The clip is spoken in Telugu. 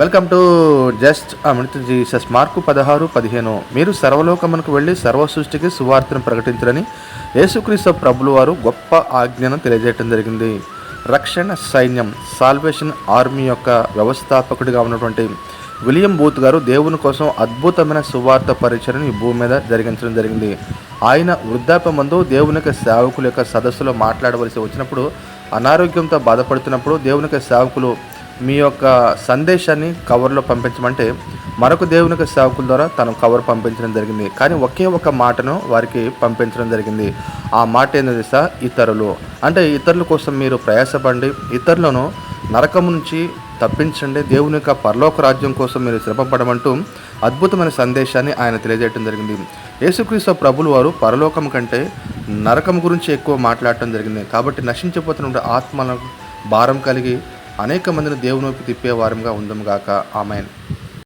Welcome to just Amrutha Jesus. Mark పదహారు పదిహేను. మీరు సర్వలోకమునకు వెళ్ళి సర్వ సృష్టికి సువార్తను ప్రకటించరని యేసుక్రీస్తు ప్రభులు వారు గొప్ప ఆజ్ఞను తెలియజేయటం జరిగింది. రక్షణ సైన్యం సాల్వేషన్ ఆర్మీ యొక్క వ్యవస్థాపకుడిగా ఉన్నటువంటి విలియం బూత్ గారు దేవుని కోసం అద్భుతమైన సువార్త పరిచయను ఈ భూమి మీద జరిగించడం జరిగింది. ఆయన వృద్ధాప్య మందు దేవుని యొక్క సేవకుల యొక్క సదస్సులో మాట్లాడవలసి వచ్చినప్పుడు అనారోగ్యంతో బాధపడుతున్నప్పుడు దేవుని యొక్క సేవకులు మీ యొక్క సందేశాన్ని కవర్లో పంపించమంటే మరొక దేవుని యొక్క సేవకుల ద్వారా తను కవర్ పంపించడం జరిగింది. కానీ ఒకే ఒక మాటను వారికి పంపించడం జరిగింది. ఆ మాట ఏంటో తెలుసా ఇతరులు. అంటే ఇతరుల కోసం మీరు ప్రయాసపడండి. ఇతరులను నరకం నుంచి తప్పించండి. దేవుని యొక్క పరలోక రాజ్యం కోసం మీరు శ్రమపడమంటూ అద్భుతమైన సందేశాన్ని ఆయన తెలియజేయడం జరిగింది. యేసుక్రీస్తు ప్రభులు వారు పరలోకం కంటే నరకం గురించి ఎక్కువ మాట్లాడటం జరిగింది. కాబట్టి నశించిపోతున్న ఆత్మల భారం కలిగి అనేక మందిని దేవుని వైపు తిప్పే వారంగా ఉందము ఆమెన్.